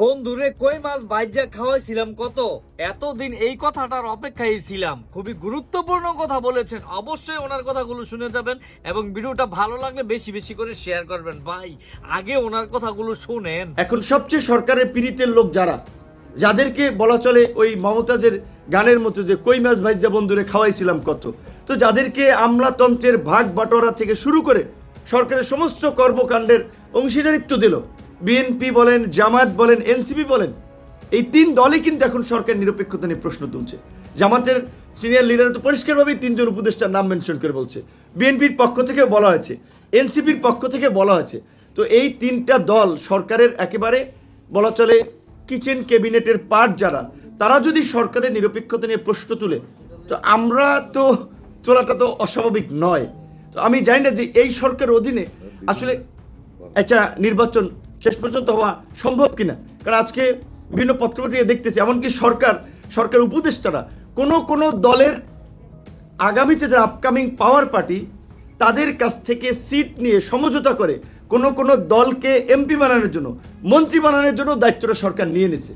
বন্ধুরে, কই মাছ বাইজা খাওয়াইছিলাম কত? এতদিন এই কথাটার অপেক্ষায় ছিলাম। খুবই গুরুত্বপূর্ণ কথা বলেছেন। অবশ্যই ওনার কথাগুলো শুনে যাবেন এবং ভিডিওটা ভালো লাগলে বেশি বেশি করে শেয়ার করবেন। ভাই, আগে ওনার কথাগুলো শুনেন। এখন সবচেয়ে সরকারের পীড়িতের লোক যারা, যাদেরকে বলা চলে ওই মমতাজের গানের মতো যে, কই মাছ ভাইজা বন্ধুরে, খাওয়াইছিলাম কত? তো যাদেরকে আমলাতন্ত্রের ভাগ বাটোয়ারা থেকে শুরু করে সরকারের সমস্ত কর্মকাণ্ডের অংশীদারিত্ব দিল বিএনপি বলেন জামাত বলেন, এনসিপি বলেন, এই তিন দলই কিন্তু এখন সরকার নিরপেক্ষতা নিয়ে প্রশ্ন তুলছে। জামাতের সিনিয়র লিডার তো পরিষ্কারভাবেই তিনজন উপদেষ্টার নাম মেনশন করে বলছে। বিএনপির পক্ষ থেকে বলা হয়েছে, এনসিপির পক্ষ থেকে বলা হয়েছে। তো এই তিনটা দল সরকারের একেবারে বলা চলে কিচেন ক্যাবিনেটের পার্ট যারা, তারা যদি সরকারের নিরপেক্ষতা নিয়ে প্রশ্ন তুলে, তো আমরা তো তোলাটা তো অস্বাভাবিক নয়। তো আমি জানি না যে এই সরকারের অধীনে আসলে একটা নির্বাচন শেষ পর্যন্ত হওয়া সম্ভব কিনা? কারণ আজকে বিভিন্ন পত্রপত্রিকা দেখতেছি, এমনকি সরকার সরকার উপদেষ্টারা, কোনো কোনো দলের আগামীতে যারা আপকামিং পাওয়ার পার্টি তাদের কাছ থেকে সিট নিয়ে সমঝোতা করে কোনো কোনো দলকে এমপি বানানোর জন্য, মন্ত্রী বানানোর জন্য দায়িত্বটা সরকার নিয়ে নিছে।